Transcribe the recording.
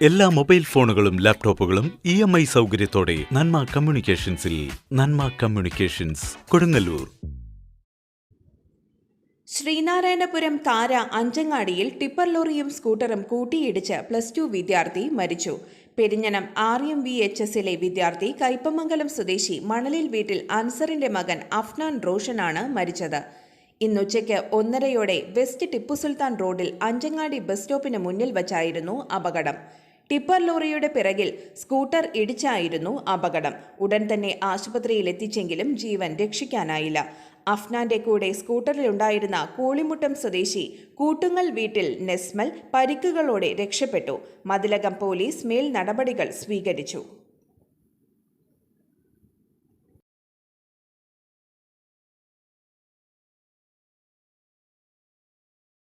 എല്ലാ മൊബൈൽ ഫോണുകളും ലാപ്ടോപ്പുകളും ഇ എം ഐ സൗകര്യത്തോടെ നന്മ കമ്മ്യൂണിക്കേഷൻസിൽ നന്മ കമ്മ്യൂണിക്കേഷൻസ് കൊടുങ്ങല്ലൂർ. ശ്രീനാരായണപുരം താര അഞ്ചങ്ങാടിയിൽ ടിപ്പർ ലോറിയും സ്കൂട്ടറും കൂട്ടിയിടിച്ച് പ്ലസ് ടു വിദ്യാർത്ഥി മരിച്ചു. Perinjanam R M V H എസിലെ വിദ്യാർത്ഥി കയ്പമംഗലം സ്വദേശി മണലിൽ വീട്ടിൽ അൻസറിന്റെ മകൻ അഫ്നാൻ റോഷനാണ് മരിച്ചത്. ഇന്നുച്ചയ്ക്ക് ഒന്നരയോടെ വെസ്റ്റ് ടിപ്പു സുൽത്താൻ റോഡിൽ അഞ്ചങ്ങാടി ബസ് സ്റ്റോപ്പിന് മുന്നിൽ വച്ചായിരുന്നു അപകടം. ടിപ്പർ ലോറിയുടെ പിറകിൽ സ്കൂട്ടർ ഇടിച്ചായിരുന്നു അപകടം. ഉടൻ തന്നെ ആശുപത്രിയിൽ എത്തിച്ചെങ്കിലും ജീവൻ രക്ഷിക്കാനായില്ല. അഫ്നാന്റെ കൂടെ സ്കൂട്ടറിലുണ്ടായിരുന്ന കോളിമുട്ടം സ്വദേശി കൂട്ടുങ്ങൽ വീട്ടിൽ നെസ്മൽ പരിക്കുകളോടെ രക്ഷപ്പെട്ടു. മതിലകം പോലീസ് മേൽ നടപടികൾ സ്വീകരിച്ചു.